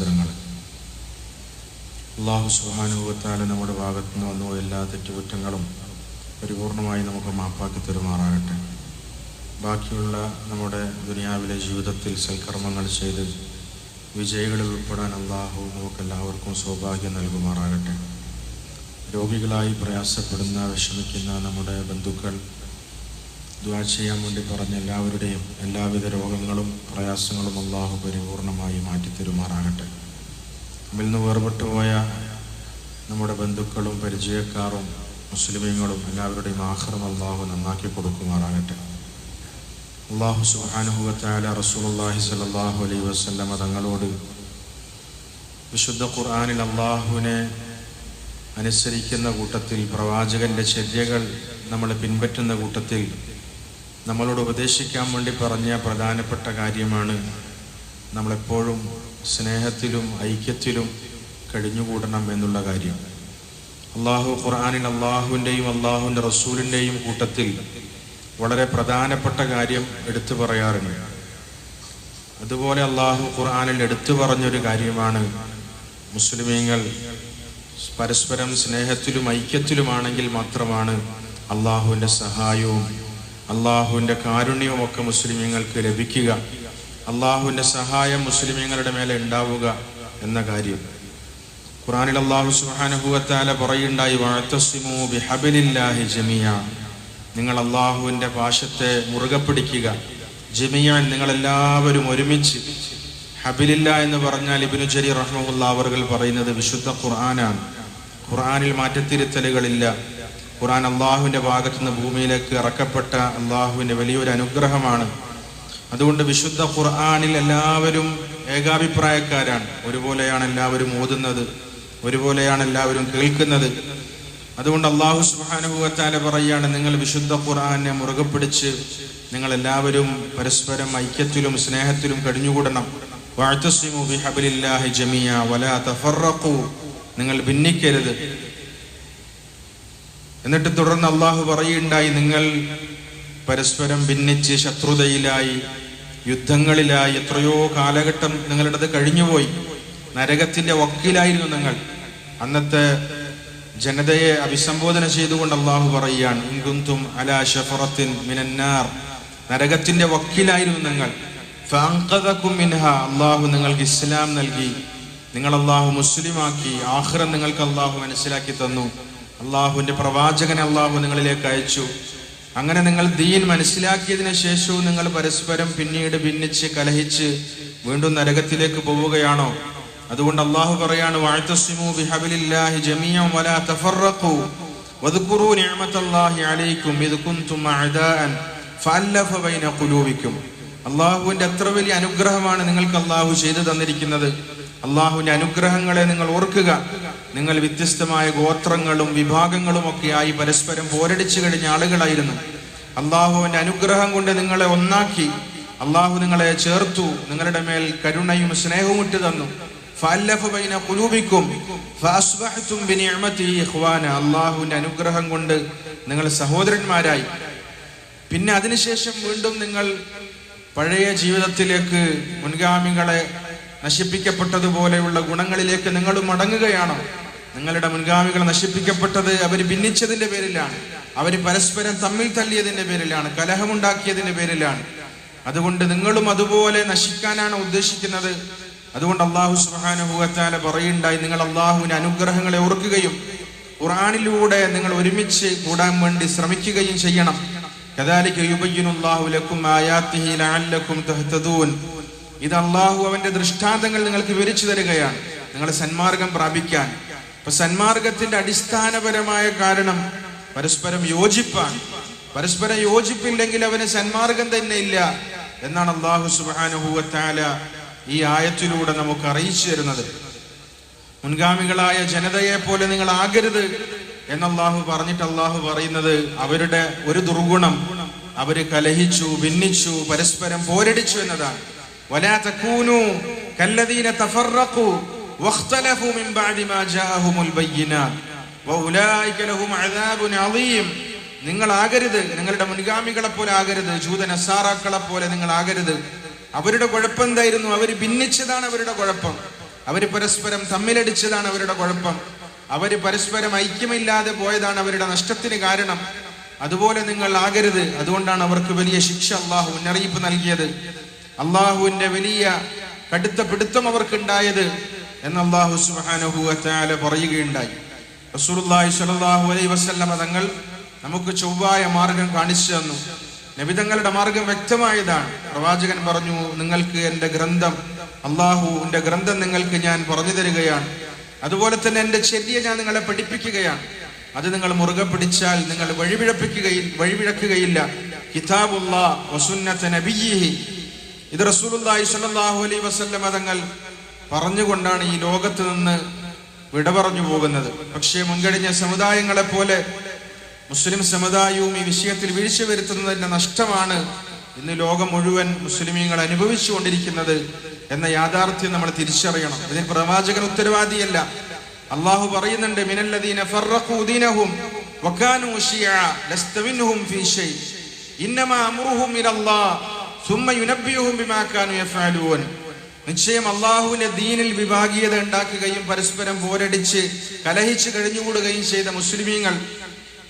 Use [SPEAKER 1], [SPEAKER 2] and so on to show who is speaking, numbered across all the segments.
[SPEAKER 1] സഹോദരങ്ങളെ അള്ളാഹു സുഹാനുഭവത്താൽ നമ്മുടെ ഭാഗത്തു നിന്ന് വന്നു എല്ലാ തെറ്റുകുറ്റങ്ങളും പരിപൂർണമായി നമുക്ക് മാപ്പാക്കി തെരുമാറാകട്ടെ ബാക്കിയുള്ള നമ്മുടെ ദുനിയാവിലെ ജീവിതത്തിൽ സൽക്കർമ്മങ്ങൾ ചെയ്ത് വിജയികളിൽ ഉൾപ്പെടാൻ അള്ളാഹു നമുക്കെല്ലാവർക്കും സൗഭാഗ്യം നൽകുമാറാകട്ടെ രോഗികളായി പ്രയാസപ്പെടുന്ന വിഷമിക്കുന്ന നമ്മുടെ ബന്ധുക്കൾ ദുവാ ചെയ്യാൻ വേണ്ടി പറഞ്ഞ എല്ലാവരുടെയും എല്ലാവിധ രോഗങ്ങളും പ്രയാസങ്ങളും അള്ളാഹു പരിപൂർണമായി മാറ്റിത്തരുമാറാകട്ടെ നമ്മിൽ നിന്ന് വേർപെട്ടു പോയ നമ്മുടെ ബന്ധുക്കളും പരിചയക്കാരും മുസ്ലിമീങ്ങളും എല്ലാവരുടെയും ആഹ്റം അള്ളാഹു നന്നാക്കി കൊടുക്കുമാറാകട്ടെ അള്ളാഹു സുഹാനുഭവത്തായ റസൂൽഹി സലാഹു അലൈ വസ്ല്ല തങ്ങളോട് വിശുദ്ധ ഖുർആാനിൽ അള്ളാഹുവിനെ അനുസരിക്കുന്ന കൂട്ടത്തിൽ പ്രവാചകന്റെ ചര്യകൾ നമ്മൾ പിൻപറ്റുന്ന കൂട്ടത്തിൽ നമ്മളോട് ഉപദേശിക്കാൻ വേണ്ടി പറഞ്ഞ പ്രധാനപ്പെട്ട കാര്യമാണ് നമ്മളെപ്പോഴും സ്നേഹത്തിലും ഐക്യത്തിലും കഴിഞ്ഞുകൂടണം എന്നുള്ള കാര്യം അള്ളാഹു ഖുർആാനിൽ അള്ളാഹുവിൻ്റെയും അള്ളാഹുവിൻ്റെ റസൂലിൻ്റെയും കൂട്ടത്തിൽ വളരെ പ്രധാനപ്പെട്ട കാര്യം എടുത്തു പറയാറുണ്ട് അതുപോലെ അള്ളാഹു ഖുർആാനിൽ എടുത്തു പറഞ്ഞൊരു കാര്യമാണ് മുസ്ലിമീങ്ങൾ പരസ്പരം സ്നേഹത്തിലും ഐക്യത്തിലുമാണെങ്കിൽ മാത്രമാണ് അള്ളാഹുവിൻ്റെ സഹായവും അള്ളാഹുവിൻ്റെ കാരുണ്യവുമൊക്കെ മുസ്ലിമീങ്ങൾക്ക് ലഭിക്കുക അള്ളാഹുവിൻ്റെ സഹായം മുസ്ലിമീങ്ങളുടെ മേലെ ഉണ്ടാവുക എന്ന കാര്യം ഖുറാനിൽ അള്ളാഹു സുഹാനുഭവത്താല പറയുണ്ടായി വാഴ്ത്തസിമു ബിഹബിലില്ലാഹി ജമിയ നിങ്ങൾ അള്ളാഹുവിൻ്റെ പാശത്തെ മുറുകെ പിടിക്കുക ജമിയാൻ നിങ്ങളെല്ലാവരും ഒരുമിച്ച് ഹബിലില്ല എന്ന് പറഞ്ഞാൽ ഇബിനു ജരി റഹ്മുല്ല അവർ പറയുന്നത് വിശുദ്ധ ഖുർആനാണ് ഖുർആാനിൽ മാറ്റത്തിരുത്തലുകളില്ല ഖുറാൻ അള്ളാഹുവിൻ്റെ നിന്ന് ഭൂമിയിലേക്ക് ഇറക്കപ്പെട്ട അള്ളാഹുവിൻ്റെ വലിയൊരു അനുഗ്രഹമാണ് അതുകൊണ്ട് വിശുദ്ധ ഖുർആാനിൽ എല്ലാവരും ഏകാഭിപ്രായക്കാരാണ് ഒരുപോലെയാണ് എല്ലാവരും ഓതുന്നത് ഒരുപോലെയാണ് എല്ലാവരും കേൾക്കുന്നത് അതുകൊണ്ട് അള്ളാഹു സുഹാനുഭവത്താല പറയുകയാണ് നിങ്ങൾ വിശുദ്ധ ഖുർആാനെ മുറുകെ പിടിച്ച് നിങ്ങൾ എല്ലാവരും പരസ്പരം ഐക്യത്തിലും സ്നേഹത്തിലും കഴിഞ്ഞുകൂടണം വാഴ്ത്തസ്വിമു ബിഹബിലില്ലാഹി ജമിയ വലാ തഫറക്കു നിങ്ങൾ ഭിന്നിക്കരുത് എന്നിട്ട് തുടർന്ന് അള്ളാഹു പറയുണ്ടായി നിങ്ങൾ പരസ്പരം ഭിന്നിച്ച് ശത്രുതയിലായി യുദ്ധങ്ങളിലായി എത്രയോ കാലഘട്ടം നിങ്ങളുടേത് കഴിഞ്ഞുപോയി നരകത്തിന്റെ വക്കിലായിരുന്നു നിങ്ങൾ അന്നത്തെ ജനതയെ അഭിസംബോധന ചെയ്തുകൊണ്ട് അള്ളാഹു പറയുകയാണ് ഇൻകുന്തും അലാ ഷഫറത്തിൻ മിനന്നാർ നരകത്തിന്റെ വക്കിലായിരുന്നു നിങ്ങൾ അള്ളാഹു നിങ്ങൾക്ക് ഇസ്ലാം നൽകി നിങ്ങൾ അള്ളാഹു മുസ്ലിമാക്കി ആഹ്റം നിങ്ങൾക്ക് അള്ളാഹു മനസ്സിലാക്കി തന്നു അള്ളാഹുവിന്റെ പ്രവാചകനെ അള്ളാഹു നിങ്ങളിലേക്ക് അയച്ചു അങ്ങനെ നിങ്ങൾ ദീൻ മനസ്സിലാക്കിയതിന് ശേഷവും നിങ്ങൾ പരസ്പരം പിന്നീട് ഭിന്നിച്ച് കലഹിച്ച് വീണ്ടും നരകത്തിലേക്ക് പോവുകയാണോ അതുകൊണ്ട് അള്ളാഹു പറയാണ് വലാ അലൈക്കും ഇദ് ബൈന അള്ളാഹുവിന്റെ അത്ര വലിയ അനുഗ്രഹമാണ് നിങ്ങൾക്ക് അള്ളാഹു ചെയ്തു തന്നിരിക്കുന്നത് അള്ളാഹുവിന്റെ അനുഗ്രഹങ്ങളെ നിങ്ങൾ ഓർക്കുക നിങ്ങൾ വ്യത്യസ്തമായ ഗോത്രങ്ങളും വിഭാഗങ്ങളും ഒക്കെയായി പരസ്പരം പോരടിച്ചു കഴിഞ്ഞ ആളുകളായിരുന്നു അള്ളാഹുവിന്റെ അനുഗ്രഹം കൊണ്ട് നിങ്ങളെ ഒന്നാക്കി അള്ളാഹു നിങ്ങളെ ചേർത്തു നിങ്ങളുടെ മേൽ കരുണയും സ്നേഹവും ഇട്ട് തന്നു അള്ളാഹുവിന്റെ അനുഗ്രഹം കൊണ്ട് നിങ്ങൾ സഹോദരന്മാരായി പിന്നെ അതിനുശേഷം വീണ്ടും നിങ്ങൾ പഴയ ജീവിതത്തിലേക്ക് മുൻഗാമികളെ നശിപ്പിക്കപ്പെട്ടതുപോലെയുള്ള ഗുണങ്ങളിലേക്ക് നിങ്ങൾ മടങ്ങുകയാണോ നിങ്ങളുടെ മുൻഗാമികൾ നശിപ്പിക്കപ്പെട്ടത് അവർ ഭിന്നിച്ചതിന്റെ പേരിലാണ് അവർ പരസ്പരം തമ്മിൽ തല്ലിയതിന്റെ പേരിലാണ് കലഹമുണ്ടാക്കിയതിന്റെ പേരിലാണ് അതുകൊണ്ട് നിങ്ങളും അതുപോലെ നശിക്കാനാണ് ഉദ്ദേശിക്കുന്നത് അതുകൊണ്ട് അള്ളാഹു സുഹാനുഭൂവത്താല പറയുണ്ടായി നിങ്ങൾ അള്ളാഹുവിന്റെ അനുഗ്രഹങ്ങളെ ഓർക്കുകയും ഖുറാനിലൂടെ നിങ്ങൾ ഒരുമിച്ച് കൂടാൻ വേണ്ടി ശ്രമിക്കുകയും ചെയ്യണം കദാലിക്ക് യുബയ്യനുല്ലാഹു ലക്കും ആയാത്തിഹി തഹ്തദൂൻ ഇത് അള്ളാഹു അവന്റെ ദൃഷ്ടാന്തങ്ങൾ നിങ്ങൾക്ക് വിവരിച്ചു തരികയാണ് നിങ്ങൾ സന്മാർഗം പ്രാപിക്കാൻ അപ്പൊ സന്മാർഗത്തിന്റെ അടിസ്ഥാനപരമായ കാരണം പരസ്പരം യോജിപ്പാണ് പരസ്പരം യോജിപ്പില്ലെങ്കിൽ അവന് സന്മാർഗം തന്നെ ഇല്ല എന്നാണ് അള്ളാഹു സുബാനുഭൂവത്താല ഈ ആയത്തിലൂടെ നമുക്ക് അറിയിച്ചു തരുന്നത് മുൻഗാമികളായ ജനതയെ പോലെ നിങ്ങൾ ആകരുത് എന്ന് അള്ളാഹു പറഞ്ഞിട്ട് അള്ളാഹു പറയുന്നത് അവരുടെ ഒരു ദുർഗുണം അവര് കലഹിച്ചു ഭിന്നിച്ചു പരസ്പരം പോരടിച്ചു എന്നതാണ് ولا تكونوا كالذين تفرقوا واختلفوا من بعد ما جاءهم البينات وأولئك لهم عذاب عظيم നിങ്ങൾ ആകരുത് നിങ്ങളുടെ മുൻഗാമികളെ പോലെ ആകരുത് ജൂത നസാറാക്കളെ പോലെ നിങ്ങൾ ആകരുത് അവരുടെ കുഴപ്പം എന്തായിരുന്നു അവർ ഭിന്നിച്ചതാണ് അവരുടെ കുഴപ്പം അവർ പരസ്പരം തമ്മിലടിച്ചതാണ് അവരുടെ കുഴപ്പം അവർ പരസ്പരം ഐക്യമില്ലാതെ പോയതാണ് അവരുടെ നഷ്ടത്തിന് കാരണം അതുപോലെ നിങ്ങൾ ആകരുത് അതുകൊണ്ടാണ് അവർക്ക് വലിയ ശിക്ഷ അള്ളാഹു മുന്നറിയിപ്പ് നൽകിയത് അള്ളാഹുവിന്റെ വലിയ കടുത്ത പിടുത്തം അവർക്കുണ്ടായത് എന്ന് അള്ളാഹു സുബാനുഹൂല പറയുകയുണ്ടായി റസൂർലാഹി സലാഹു അലൈ വസ്ല്ലമ തങ്ങൾ നമുക്ക് ചൊവ്വായ മാർഗം കാണിച്ചു തന്നു നബിതങ്ങളുടെ മാർഗം വ്യക്തമായതാണ് പ്രവാചകൻ പറഞ്ഞു നിങ്ങൾക്ക് എൻ്റെ ഗ്രന്ഥം അള്ളാഹുവിൻ്റെ ഗ്രന്ഥം നിങ്ങൾക്ക് ഞാൻ പറഞ്ഞു തരികയാണ് അതുപോലെ തന്നെ എൻ്റെ ചെല്ലിയെ ഞാൻ നിങ്ങളെ പഠിപ്പിക്കുകയാണ് അത് നിങ്ങൾ മുറുകെ പിടിച്ചാൽ നിങ്ങൾ വഴിപിഴപ്പിക്കുകയിൽ വഴിപിഴക്കുകയില്ല കിതാബുള്ള വസുന്നത്ത് നബിയിഹി ഇത് റസൂലുല്ലാഹി സ്വല്ലല്ലാഹു അലൈഹി വസല്ലം തങ്ങൾ പറഞ്ഞുകൊണ്ടാണ് ഈ ലോകത്ത് നിന്ന് വിട പറഞ്ഞു പോകുന്നത് പക്ഷേ മുൻകഴിഞ്ഞ സമുദായങ്ങളെ പോലെ മുസ്ലിം സമുദായവും ഈ വിഷയത്തിൽ വീഴ്ച വരുത്തുന്നതിന്റെ നഷ്ടമാണ് ഇന്ന് ലോകം മുഴുവൻ മുസ്ലിമീങ്ങൾ കൊണ്ടിരിക്കുന്നത് എന്ന യാഥാർത്ഥ്യം നമ്മൾ തിരിച്ചറിയണം ഇതിന് പ്രവാചകൻ ഉത്തരവാദിയല്ല അള്ളാഹു പറയുന്നുണ്ട് മിനല്ലദീന ഫീ ഇന്നമാ നിശ്ചയം അള്ളാഹുവിന്റെ ദീനിൽ വിഭാഗീയത ഉണ്ടാക്കുകയും പരസ്പരം പോരടിച്ച് കലഹിച്ചു കഴിഞ്ഞുകൂടുകയും ചെയ്ത മുസ്ലിമീങ്ങൾ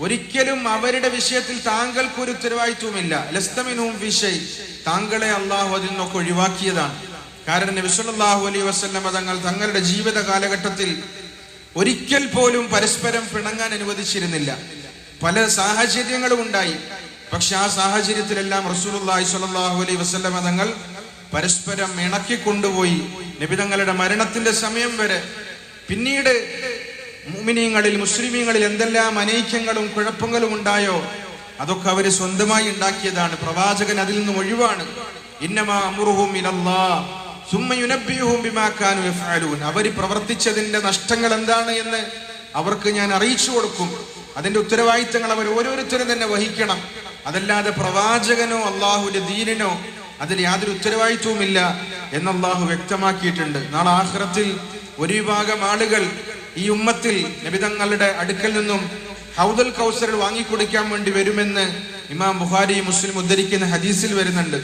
[SPEAKER 1] ഒരിക്കലും അവരുടെ വിഷയത്തിൽ താങ്കൾക്കൊരു ഉത്തരവാദിത്വമില്ല ലസ്തമിനും വിഷയ് താങ്കളെ അള്ളാഹു അതിൽ നിന്നൊക്കെ ഒഴിവാക്കിയതാണ് കാരണം നബിസ്വല്ലാഹു അലൈ വസ്ല്ല മതങ്ങൾ തങ്ങളുടെ ജീവിത കാലഘട്ടത്തിൽ ഒരിക്കൽ പോലും പരസ്പരം പിണങ്ങാൻ അനുവദിച്ചിരുന്നില്ല പല സാഹചര്യങ്ങളും ഉണ്ടായി പക്ഷെ ആ സാഹചര്യത്തിലെല്ലാം റസൂലുള്ളാഹി സ്വല്ലല്ലാഹു അലൈഹി വസല്ലം തങ്ങൾ പരസ്പരം ഇണക്കി കൊണ്ടുപോയി നബിതങ്ങളുടെ മരണത്തിന്റെ സമയം വരെ പിന്നീട് മുമിനീങ്ങളിൽ മുസ്ലിമീങ്ങളിൽ എന്തെല്ലാം അനൈക്യങ്ങളും കുഴപ്പങ്ങളും ഉണ്ടായോ അതൊക്കെ അവര് സ്വന്തമായി ഉണ്ടാക്കിയതാണ് പ്രവാചകൻ അതിൽ നിന്നും ഒഴിവാണ് അവര് പ്രവർത്തിച്ചതിന്റെ നഷ്ടങ്ങൾ എന്താണ് എന്ന് അവർക്ക് ഞാൻ അറിയിച്ചു കൊടുക്കും അതിന്റെ ഉത്തരവാദിത്തങ്ങൾ അവർ ഓരോരുത്തരും തന്നെ വഹിക്കണം അതല്ലാതെ പ്രവാചകനോ അള്ളാഹുവിന്റെ ദീനനോ അതിന് യാതൊരു ഉത്തരവാദിത്വവുമില്ല എന്ന് അള്ളാഹു വ്യക്തമാക്കിയിട്ടുണ്ട് നാളെ ആഹ്റത്തിൽ ഒരു വിഭാഗം ആളുകൾ ഈ ഉമ്മത്തിൽ നബിതങ്ങളുടെ അടുക്കൽ നിന്നും ഹൗദൽ കൗസറിൽ വാങ്ങിക്കൊടുക്കാൻ വേണ്ടി വരുമെന്ന് ഇമാം ബുഹാരി മുസ്ലിം ഉദ്ധരിക്കുന്ന ഹദീസിൽ വരുന്നുണ്ട്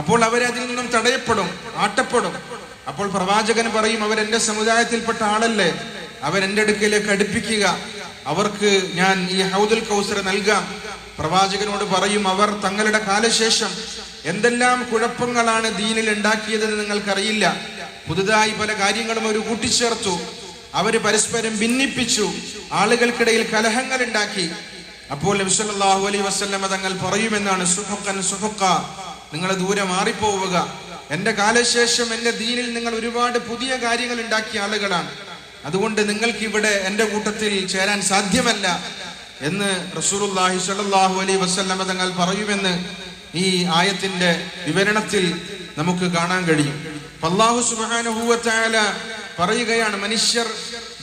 [SPEAKER 1] അപ്പോൾ അവരതിൽ നിന്നും തടയപ്പെടും ആട്ടപ്പെടും അപ്പോൾ പ്രവാചകൻ പറയും അവരെന്റെ സമുദായത്തിൽപ്പെട്ട ആളല്ലേ അവരെന്റെ അടുക്കലേക്ക് അടുപ്പിക്കുക അവർക്ക് ഞാൻ ഈ ഹൗദൽ കൗസറ നൽകാം പ്രവാചകനോട് പറയും അവർ തങ്ങളുടെ കാലശേഷം എന്തെല്ലാം കുഴപ്പങ്ങളാണ് ദീനിൽ ഉണ്ടാക്കിയതെന്ന് നിങ്ങൾക്കറിയില്ല പുതുതായി പല കാര്യങ്ങളും അവർ കൂട്ടിച്ചേർത്തു അവർ പരസ്പരം ഭിന്നിപ്പിച്ചു ആളുകൾക്കിടയിൽ കലഹങ്ങൾ ഉണ്ടാക്കി അപ്പോൾ നബ്സല്ലാഹു അലൈ വസ്ലമ തങ്ങൾ പറയുമെന്നാണ് സുഹുക്കൻ സുഹുക്ക നിങ്ങൾ ദൂരെ മാറിപ്പോവുക എന്റെ കാലശേഷം എന്റെ ദീനിൽ നിങ്ങൾ ഒരുപാട് പുതിയ കാര്യങ്ങൾ ഉണ്ടാക്കിയ ആളുകളാണ് അതുകൊണ്ട് നിങ്ങൾക്ക് ഇവിടെ എന്റെ കൂട്ടത്തിൽ ചേരാൻ സാധ്യമല്ല എന്ന് റസൂറുല്ലാഹി സല്ലാഹു അലൈ വസ്ല്ലമ തങ്ങൾ പറയുമെന്ന് ഈ ആയത്തിന്റെ വിവരണത്തിൽ നമുക്ക് കാണാൻ കഴിയും അള്ളാഹു സുബാനുഭൂവത്തായ പറയുകയാണ് മനുഷ്യർ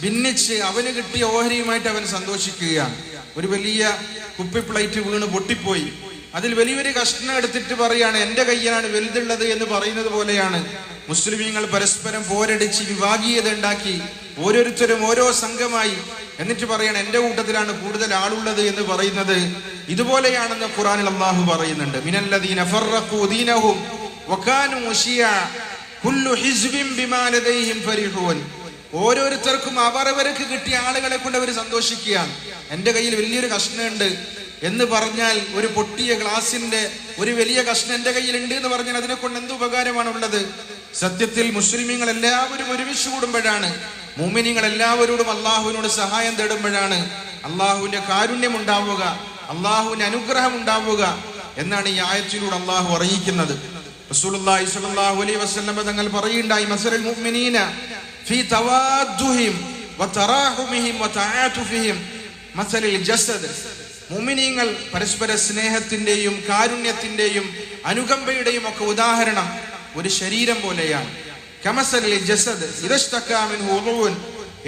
[SPEAKER 1] ഭിന്നിച്ച് അവന് കിട്ടിയ ഓഹരിയുമായിട്ട് അവൻ സന്തോഷിക്കുകയാണ് ഒരു വലിയ കുപ്പി പ്ലേറ്റ് വീണ് പൊട്ടിപ്പോയി അതിൽ വലിയൊരു കഷ്ണം എടുത്തിട്ട് പറയാണ് എന്റെ കയ്യിലാണ് വലുതുള്ളത് എന്ന് പറയുന്നത് പോലെയാണ് മുസ്ലിമീങ്ങൾ പരസ്പരം പോരടിച്ച് വിഭാഗീയത ഉണ്ടാക്കി ഓരോരുത്തരും ഓരോ സംഘമായി എന്നിട്ട് പറയണം എന്റെ കൂട്ടത്തിലാണ് കൂടുതൽ ആളുള്ളത് എന്ന് പറയുന്നത് ഇതുപോലെയാണെന്ന് ഖുറാനിൽ അള്ളാഹു പറയുന്നുണ്ട് കുല്ലു ഹിസ്ബിൻ ഓരോരുത്തർക്കും അവരവർക്ക് കിട്ടിയ ആളുകളെ കൊണ്ട് അവർ സന്തോഷിക്കുകയാണ് എൻ്റെ കയ്യിൽ വലിയൊരു കഷ്ണുണ്ട് എന്ന് പറഞ്ഞാൽ ഒരു പൊട്ടിയ ഗ്ലാസിന്റെ ഒരു വലിയ കഷ്ണം എൻ്റെ കയ്യിലുണ്ട് എന്ന് പറഞ്ഞാൽ അതിനെ കൊണ്ട് എന്ത് ഉപകാരമാണ് ഉള്ളത് സത്യത്തിൽ മുസ്ലിമീങ്ങൾ എല്ലാവരും ഒരുമിച്ച് കൂടുമ്പോഴാണ് മൂമിനിങ്ങൾ എല്ലാവരോടും അള്ളാഹുവിനോട് സഹായം തേടുമ്പോഴാണ് അള്ളാഹുവിന്റെ കാരുണ്യം ഉണ്ടാവുക അള്ളാഹുവിന്റെ അനുഗ്രഹം ഉണ്ടാവുക എന്നാണ് ഈ ആയത്തിലൂടെ അള്ളാഹു അറിയിക്കുന്നത് റസൂലുള്ളാഹി സ്വല്ലല്ലാഹു അലൈഹി വസല്ലം തങ്ങൾ പറയുണ്ടായി മുഅ്മിനീന ഫീ വതറാഹുമിഹിം മസലിൽ ജസദ് മുഅ്മിനീങ്ങൾ പരസ്പര സ്നേഹത്തിന്റെയും കാരുണ്യത്തിന്റെയും അനുകമ്പയുടെയും ഒക്കെ ഉദാഹരണം ഒരു ശരീരം പോലെയാണ് ജസദ്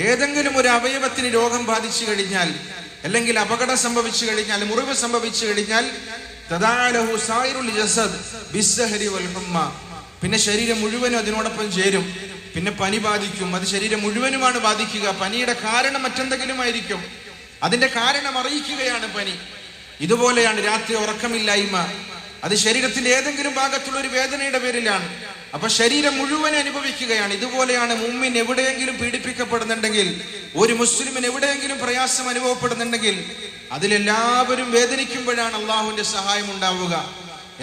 [SPEAKER 1] ഏതെങ്കിലും ഒരു അവയവത്തിന് രോഗം ബാധിച്ചു കഴിഞ്ഞാൽ അല്ലെങ്കിൽ അപകടം സംഭവിച്ചു കഴിഞ്ഞാൽ മുറിവ് സംഭവിച്ചു കഴിഞ്ഞാൽ സായിറുൽ ജസദ് ബിസ്സഹരി പിന്നെ ശരീരം മുഴുവനും അതിനോടൊപ്പം ചേരും പിന്നെ പനി ബാധിക്കും അത് ശരീരം മുഴുവനുമാണ് ബാധിക്കുക പനിയുടെ കാരണം മറ്റെന്തെങ്കിലും ആയിരിക്കും അതിന്റെ കാരണം അറിയിക്കുകയാണ് പനി ഇതുപോലെയാണ് രാത്രി ഉറക്കമില്ലായ്മ അത് ശരീരത്തിന്റെ ഏതെങ്കിലും ഭാഗത്തുള്ള ഒരു വേദനയുടെ പേരിലാണ് അപ്പൊ ശരീരം മുഴുവൻ അനുഭവിക്കുകയാണ് ഇതുപോലെയാണ് മുമ്മിൻ എവിടെയെങ്കിലും പീഡിപ്പിക്കപ്പെടുന്നുണ്ടെങ്കിൽ ഒരു മുസ്ലിമിൻ എവിടെയെങ്കിലും പ്രയാസം അനുഭവപ്പെടുന്നുണ്ടെങ്കിൽ അതിലെല്ലാവരും വേദനിക്കുമ്പോഴാണ് അള്ളാഹുവിന്റെ സഹായം ഉണ്ടാവുക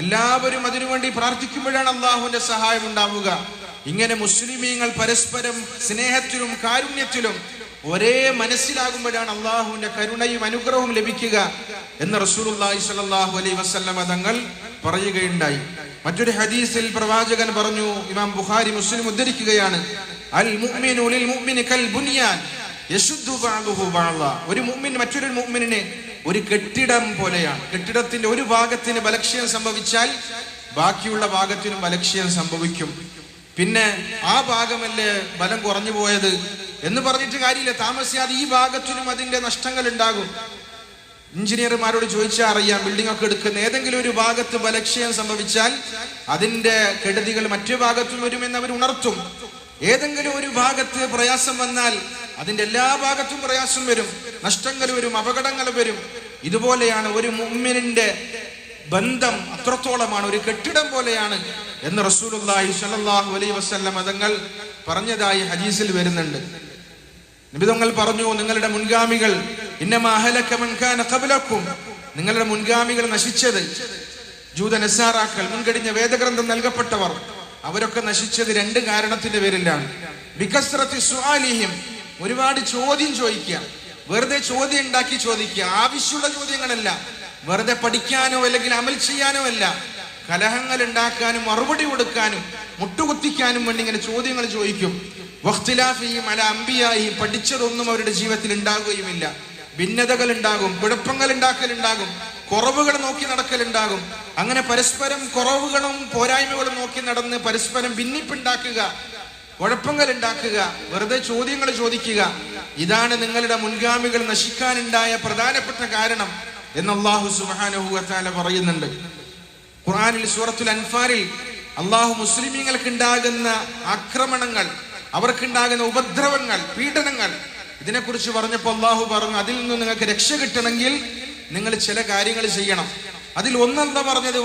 [SPEAKER 1] എല്ലാവരും അതിനുവേണ്ടി പ്രാർത്ഥിക്കുമ്പോഴാണ് അള്ളാഹുവിന്റെ സഹായം ഉണ്ടാവുക ഇങ്ങനെ മുസ്ലിമീങ്ങൾ പരസ്പരം സ്നേഹത്തിലും കാരുണ്യത്തിലും ഒരേ മനസ്സിലാകുമ്പോഴാണ് അള്ളാഹുവിന്റെ കരുണയും അനുഗ്രഹവും ലഭിക്കുക എന്ന് റസൂർ അലൈഹി വസല്ലമ തങ്ങൾ പറയുകയുണ്ടായി മറ്റൊരു ഹദീസിൽ പ്രവാചകൻ പറഞ്ഞു ഇമാം ബുഖാരി മുസ്ലിം ഉദ്ധരിക്കുകയാണ് അൽ കൽ ബുനിയാൻ യശുദ്ദു ഒരു മുഅ്മിൻ മറ്റൊരു മുഅ്മിനിനെ ഒരു കെട്ടിടം പോലെയാണ് കെട്ടിടത്തിന്റെ ഒരു ഭാഗത്തിന് ബലക്ഷ്യം സംഭവിച്ചാൽ ബാക്കിയുള്ള ഭാഗത്തിനും ബലക്ഷ്യം സംഭവിക്കും പിന്നെ ആ ഭാഗമല്ലേ ബലം കുറഞ്ഞു പോയത് എന്ന് പറഞ്ഞിട്ട് കാര്യമില്ല താമസിയാതെ ഈ ഭാഗത്തിനും അതിന്റെ നഷ്ടങ്ങൾ ഉണ്ടാകും എഞ്ചിനീയർമാരോട് ചോദിച്ചാൽ അറിയാം ബിൽഡിംഗ് ഒക്കെ എടുക്കുന്ന ഏതെങ്കിലും ഒരു ഭാഗത്ത് ബലക്ഷയം സംഭവിച്ചാൽ അതിന്റെ കെടുതികൾ മറ്റു ഭാഗത്തും വരുമെന്ന് അവർ ഉണർത്തും ഏതെങ്കിലും ഒരു ഭാഗത്ത് പ്രയാസം വന്നാൽ അതിന്റെ എല്ലാ ഭാഗത്തും പ്രയാസം വരും നഷ്ടങ്ങൾ വരും അപകടങ്ങൾ വരും ഇതുപോലെയാണ് ഒരു മുമ്മിനിന്റെ ബന്ധം അത്രത്തോളമാണ് ഒരു കെട്ടിടം പോലെയാണ് എന്ന് റസൂലുള്ളാഹി സ്വല്ലല്ലാഹു അലൈഹി വസല്ലം മതങ്ങൾ പറഞ്ഞതായി ഹദീസിൽ വരുന്നുണ്ട് നിബിതങ്ങൾ പറഞ്ഞു നിങ്ങളുടെ മുൻഗാമികൾ ഇന്നമാഹലക്കും നിങ്ങളുടെ മുൻഗാമികൾ നശിച്ചത് ജൂത നസാറാക്കൾ മുൻകടിഞ്ഞ വേദഗ്രന്ഥം നൽകപ്പെട്ടവർ അവരൊക്കെ നശിച്ചത് രണ്ട് കാരണത്തിന്റെ പേരിലാണ് വികസ്രത്തി സ്വാലിഹ്യം ഒരുപാട് ചോദ്യം ചോദിക്കുക വെറുതെ ചോദ്യം ഉണ്ടാക്കി ചോദിക്കുക ആവശ്യമുള്ള ചോദ്യങ്ങളല്ല വെറുതെ പഠിക്കാനോ അല്ലെങ്കിൽ അമൽ ചെയ്യാനോ അല്ല കലഹങ്ങൾ ഉണ്ടാക്കാനും മറുപടി കൊടുക്കാനും മുട്ടുകുത്തിക്കാനും വേണ്ടി ഇങ്ങനെ ചോദ്യങ്ങൾ ചോദിക്കും വഖ്തിലാഫിയും അല അമ്പിയായും പഠിച്ചതൊന്നും അവരുടെ ജീവിതത്തിൽ ഉണ്ടാകുകയുമില്ല ഭിന്നതകൾ ഉണ്ടാകും കുഴപ്പങ്ങൾ ഉണ്ടാക്കലുണ്ടാകും കുറവുകൾ നോക്കി നടക്കലുണ്ടാകും അങ്ങനെ പരസ്പരം കുറവുകളും പോരായ്മകളും നോക്കി നടന്ന് പരസ്പരം ഭിന്നിപ്പുണ്ടാക്കുക കുഴപ്പങ്ങൾ ഉണ്ടാക്കുക വെറുതെ ചോദ്യങ്ങൾ ചോദിക്കുക ഇതാണ് നിങ്ങളുടെ മുൻഗാമികൾ നശിക്കാനുണ്ടായ പ്രധാനപ്പെട്ട കാരണം എന്ന് അള്ളാഹു സുബാനുഹുല പറയുന്നുണ്ട് ഖുറാനിൽ സൂറത്തുൽ അൻഫാരിൽ അള്ളാഹു മുസ്ലിമീങ്ങൾക്ക് ഉണ്ടാകുന്ന ആക്രമണങ്ങൾ അവർക്കുണ്ടാകുന്ന ഉപദ്രവങ്ങൾ പീഡനങ്ങൾ ഇതിനെക്കുറിച്ച് പറഞ്ഞപ്പോൾ അള്ളാഹു പറഞ്ഞു അതിൽ നിന്ന് നിങ്ങൾക്ക് രക്ഷ കിട്ടണമെങ്കിൽ നിങ്ങൾ ചില കാര്യങ്ങൾ ചെയ്യണം അതിൽ ഒന്നെന്താ പറഞ്ഞത്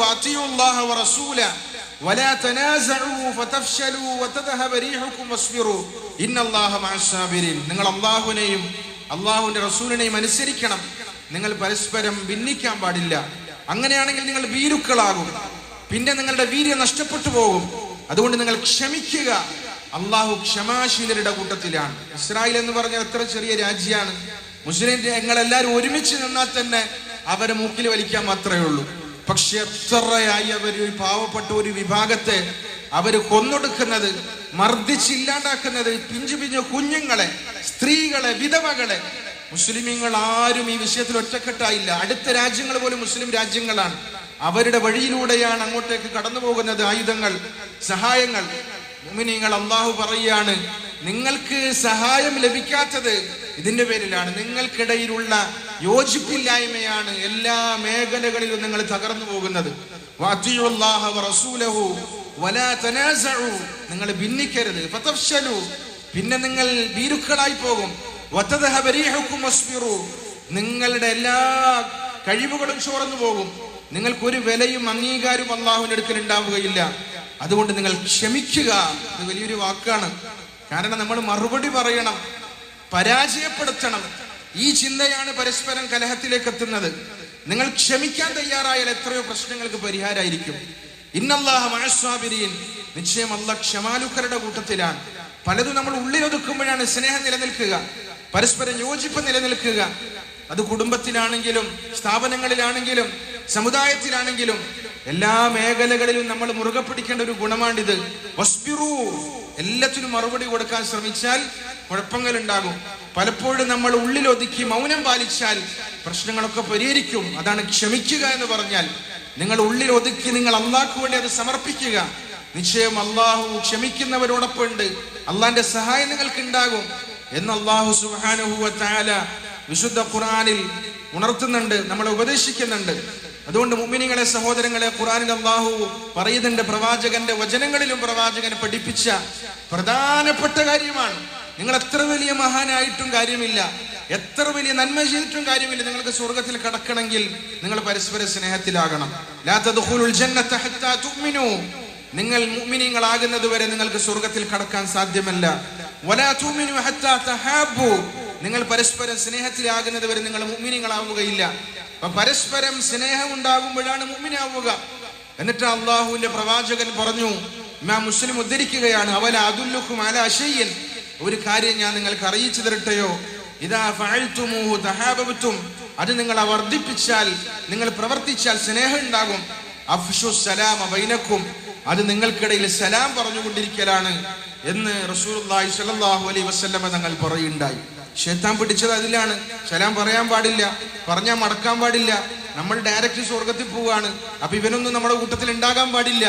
[SPEAKER 1] നിങ്ങൾ അള്ളാഹുവിനെയും അള്ളാഹുവിന്റെ റസൂലിനെയും അനുസരിക്കണം നിങ്ങൾ പരസ്പരം ഭിന്നിക്കാൻ പാടില്ല അങ്ങനെയാണെങ്കിൽ നിങ്ങൾ വീരുക്കളാകും പിന്നെ നിങ്ങളുടെ വീര്യം നഷ്ടപ്പെട്ടു പോകും അതുകൊണ്ട് നിങ്ങൾ ക്ഷമിക്കുക അള്ളാഹു ക്ഷമാശീലരുടെ കൂട്ടത്തിലാണ് ഇസ്രായേൽ എന്ന് പറഞ്ഞ എത്ര ചെറിയ രാജ്യമാണ് മുസ്ലിം ഞങ്ങളെല്ലാവരും ഒരുമിച്ച് നിന്നാൽ തന്നെ അവരെ മൂക്കിൽ വലിക്കാൻ മാത്രമേ ഉള്ളൂ പക്ഷെ എത്രയായി അവർ ഒരു പാവപ്പെട്ട ഒരു വിഭാഗത്തെ അവർ കൊന്നൊടുക്കുന്നത് മർദ്ദിച്ചില്ലാണ്ടാക്കുന്നത് പിഞ്ചു പിഞ്ചു കുഞ്ഞുങ്ങളെ സ്ത്രീകളെ വിധവകളെ മുസ്ലിമീങ്ങൾ ആരും ഈ വിഷയത്തിൽ ഒറ്റക്കെട്ടായില്ല അടുത്ത രാജ്യങ്ങൾ പോലും മുസ്ലിം രാജ്യങ്ങളാണ് അവരുടെ വഴിയിലൂടെയാണ് അങ്ങോട്ടേക്ക് കടന്നു പോകുന്നത് ആയുധങ്ങൾ സഹായങ്ങൾ മുമിനിങ്ങൾ അള്ളാഹു പറയുകയാണ് നിങ്ങൾക്ക് സഹായം ലഭിക്കാത്തത് ഇതിന്റെ പേരിലാണ് നിങ്ങൾക്കിടയിലുള്ള യോജിപ്പില്ലായ്മയാണ് എല്ലാ മേഖലകളിലും നിങ്ങൾ തകർന്നു പോകുന്നത് നിങ്ങൾ ഭിന്നിക്കരുത് പിന്നെ നിങ്ങൾ ഭീരുക്കളായി പോകും നിങ്ങളുടെ എല്ലാ കഴിവുകളും ചോർന്നു പോകും നിങ്ങൾക്കൊരു വിലയും അംഗീകാരവും അള്ളാഹുവിന്റെ അടുക്കൽ ഉണ്ടാവുകയില്ല അതുകൊണ്ട് നിങ്ങൾ ക്ഷമിക്കുക അത് വലിയൊരു വാക്കാണ് കാരണം നമ്മൾ മറുപടി പറയണം പരാജയപ്പെടുത്തണം ഈ ചിന്തയാണ് പരസ്പരം കലഹത്തിലേക്ക് എത്തുന്നത് നിങ്ങൾ ക്ഷമിക്കാൻ തയ്യാറായാൽ എത്രയോ പ്രശ്നങ്ങൾക്ക് പരിഹാരമായിരിക്കും ഇന്നല്ലാഹ മഴസ്വാബിരിയൻ നിശ്ചയം അല്ല ക്ഷമാലുക്കരുടെ കൂട്ടത്തിലാണ് പലതും നമ്മൾ ഉള്ളിലൊതുക്കുമ്പോഴാണ് സ്നേഹം നിലനിൽക്കുക പരസ്പരം യോജിപ്പ് നിലനിൽക്കുക അത് കുടുംബത്തിലാണെങ്കിലും സ്ഥാപനങ്ങളിലാണെങ്കിലും സമുദായത്തിലാണെങ്കിലും എല്ലാ മേഖലകളിലും നമ്മൾ മുറുകെ പിടിക്കേണ്ട ഒരു ഗുണമാണിത് എല്ലാത്തിനും മറുപടി കൊടുക്കാൻ ശ്രമിച്ചാൽ കുഴപ്പങ്ങൾ ഉണ്ടാകും പലപ്പോഴും നമ്മൾ ഉള്ളിൽ ഒതുക്കി മൗനം പാലിച്ചാൽ പ്രശ്നങ്ങളൊക്കെ പരിഹരിക്കും അതാണ് ക്ഷമിക്കുക എന്ന് പറഞ്ഞാൽ നിങ്ങൾ ഉള്ളിൽ ഒതുക്കി നിങ്ങൾ അള്ളാഹ്ക്ക് വേണ്ടി അത് സമർപ്പിക്കുക നിശ്ചയം അള്ളാഹു ക്ഷമിക്കുന്നവരോടൊപ്പം ഉണ്ട് അള്ളാന്റെ സഹായം നിങ്ങൾക്ക് ഉണ്ടാകും എന്ന് അള്ളാഹു സുബാനുഹുവ വിശുദ്ധ ഖുറാനിൽ ഉണർത്തുന്നുണ്ട് നമ്മളെ ഉപദേശിക്കുന്നുണ്ട് അതുകൊണ്ട് മുമ്മിനികളെ സഹോദരങ്ങളെ ഖുറാനിൽ അള്ളാഹു പറയുന്നുണ്ട് പ്രവാചകന്റെ വചനങ്ങളിലും പ്രവാചകൻ പഠിപ്പിച്ച പ്രധാനപ്പെട്ട കാര്യമാണ് നിങ്ങൾ എത്ര വലിയ മഹാനായിട്ടും കാര്യമില്ല എത്ര വലിയ നന്മ ചെയ്തിട്ടും കാര്യമില്ല നിങ്ങൾക്ക് സ്വർഗത്തിൽ കടക്കണമെങ്കിൽ നിങ്ങൾ പരസ്പര സ്നേഹത്തിലാകണം നിങ്ങൾ മുഅ്മിനീങ്ങളാകുന്നത് വരെ നിങ്ങൾക്ക് സ്വർഗത്തിൽ കടക്കാൻ സാധ്യമല്ല വലാ ഹത്താ നിങ്ങൾ പരസ്പരം സ്നേഹത്തിലാകുന്നത് വരെ നിങ്ങൾ മുഅ്മിനീങ്ങളാവുകയില്ല അപ്പൊ പരസ്പരം സ്നേഹം ഉണ്ടാകുമ്പോഴാണ് മുമ്മിനാവുക എന്നിട്ട് അള്ളാഹുവിന്റെ പ്രവാചകൻ പറഞ്ഞു ഞാൻ മുസ്ലിം ഉദ്ധരിക്കുകയാണ് അവല അതുല്ലുഖും അല അശയ്യൻ ഒരു കാര്യം ഞാൻ നിങ്ങൾക്ക് അറിയിച്ചു തരട്ടെയോ ഇതാ ഫാഴ്ത്തുമൂഹു അത് നിങ്ങൾ വർദ്ധിപ്പിച്ചാൽ നിങ്ങൾ പ്രവർത്തിച്ചാൽ സ്നേഹം ഉണ്ടാകും അഫ്ഷു സലാം അബൈനക്കും അത് നിങ്ങൾക്കിടയിൽ സലാം പറഞ്ഞുകൊണ്ടിരിക്കലാണ് എന്ന് റസൂർ അലൈ വസ്ലമ തങ്ങൾ പറയുണ്ടായി ഷെത്താൻ പിടിച്ചത് അതിലാണ് സലാം പറയാൻ പാടില്ല പറഞ്ഞാൽ മടക്കാൻ പാടില്ല നമ്മൾ ഡയറക്റ്റ് സ്വർഗത്തിൽ പോവാണ് അപ്പൊ ഇവനൊന്നും നമ്മുടെ കൂട്ടത്തിൽ ഉണ്ടാകാൻ പാടില്ല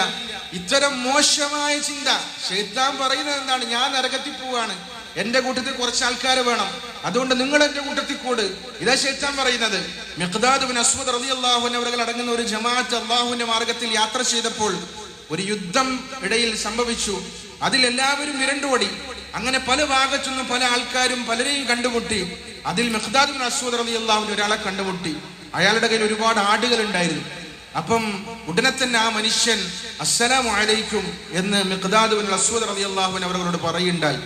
[SPEAKER 1] ഇത്തരം മോശമായ ചിന്ത ഷെയ്ത്താൻ പറയുന്നത് എന്താണ് ഞാൻ നരകത്തിൽ പോവാണ് എന്റെ കൂട്ടത്തിൽ കുറച്ച് ആൾക്കാർ വേണം അതുകൊണ്ട് നിങ്ങൾ എന്റെ കൂട്ടത്തിൽ കൂട് ഇതാ ഷെയ്ത്താൻ പറയുന്നത് മെഹ്ദാദുബിൻ അസ്മദ് റതി അള്ളാഹുവിൻ അവർ അടങ്ങുന്ന ഒരു ജമാഅത്ത് അള്ളാഹുവിന്റെ മാർഗത്തിൽ യാത്ര ചെയ്തപ്പോൾ ഒരു യുദ്ധം ഇടയിൽ സംഭവിച്ചു അതിൽ എല്ലാവരും വിരണ്ടുപടി അങ്ങനെ പല ഭാഗത്തുനിന്നും പല ആൾക്കാരും പലരെയും കണ്ടുമുട്ടി അതിൽ മെഹ്ദാദ് ബിൻ അസൂദ് അലി അള്ളാഹുവിന് ഒരാളെ കണ്ടുമുട്ടി അയാളുടെ കയ്യിൽ ഒരുപാട് ആടുകൾ ഉണ്ടായിരുന്നു അപ്പം ഉടനെ തന്നെ ആ മനുഷ്യൻ അസ്സലാം അലൈക്കും എന്ന് മിഖ്ദാദ് ബിൻ അസൂദ് അലി അള്ളാഹുവിൻ അവരോട് പറയുണ്ടായി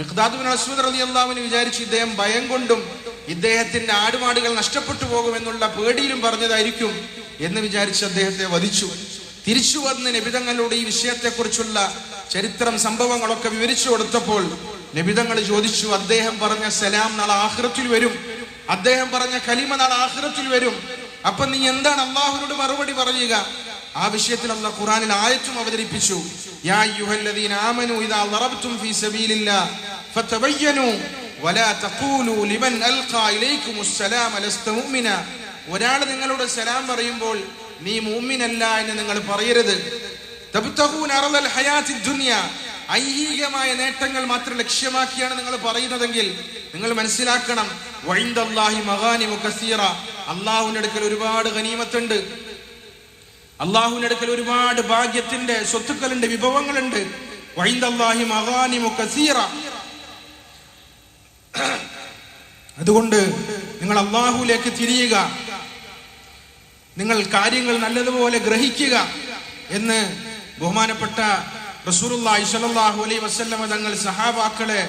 [SPEAKER 1] മിഖ്ദാദ് ബിൻ അസൂദ് അലി അള്ളാഹുവിന് വിചാരിച്ച് ഇദ്ദേഹം ഭയം കൊണ്ടും ഇദ്ദേഹത്തിന്റെ ആടുമാടുകൾ നഷ്ടപ്പെട്ടു പോകുമെന്നുള്ള പേടിയിലും പറഞ്ഞതായിരിക്കും എന്ന് വിചാരിച്ച് അദ്ദേഹത്തെ വധിച്ചു തിരിച്ചു വന്ന് നബിതങ്ങളുടെ ഈ വിഷയത്തെക്കുറിച്ചുള്ള ചരിത്രം സംഭവങ്ങളൊക്കെ വിവരിച്ചു കൊടുത്തപ്പോൾ നിബിതങ്ങൾ ചോദിച്ചു അദ്ദേഹം പറഞ്ഞ സലാം നാളെ ആഹ്റത്തിൽ വരും അദ്ദേഹം പറഞ്ഞ കലിമ നാളെ ആഹ്റത്തിൽ വരും അപ്പൊ നീ എന്താണ് അള്ളാഹുനോട് മറുപടി പറയുക ആ വിഷയത്തിൽ അള്ള ഖുറാനിൽ ആയത്തും അവതരിപ്പിച്ചു യാ യുഹല്ലദീന ആമനു ഇദാ ദറബ്തും ഫീ സബീലില്ലാ ഫതബയ്യനു വലാ തഖൂലു ലിമൻ അൽഖാ ഇലൈക്കും സലാം ലസ്ത മുഅ്മിന ഒരാൾ നിങ്ങളോട് സലാം പറയുമ്പോൾ നീ മുഅ്മിനല്ല എന്ന് നിങ്ങൾ പറയരുത് ഐഹികമായ നേട്ടങ്ങൾ മാത്രം ലക്ഷ്യമാക്കിയാണ് നിങ്ങൾ പറയുന്നതെങ്കിൽ നിങ്ങൾ മനസ്സിലാക്കണം അള്ളാഹുവിന്റെ അടുക്കൽ ഒരുപാട് ഖനീമത്തുണ്ട് അള്ളാഹുവിന്റെ അടുക്കൽ ഒരുപാട് ഭാഗ്യത്തിന്റെ സ്വത്തുക്കളുണ്ട് വിഭവങ്ങളുണ്ട് അതുകൊണ്ട് നിങ്ങൾ അള്ളാഹുലേക്ക് തിരിയുക നിങ്ങൾ കാര്യങ്ങൾ നല്ലതുപോലെ ഗ്രഹിക്കുക എന്ന് ബഹുമാനപ്പെട്ട റസൂറുള്ള അലൈ വസ്ല്ലമ തങ്ങൾ സഹാബാക്കളെ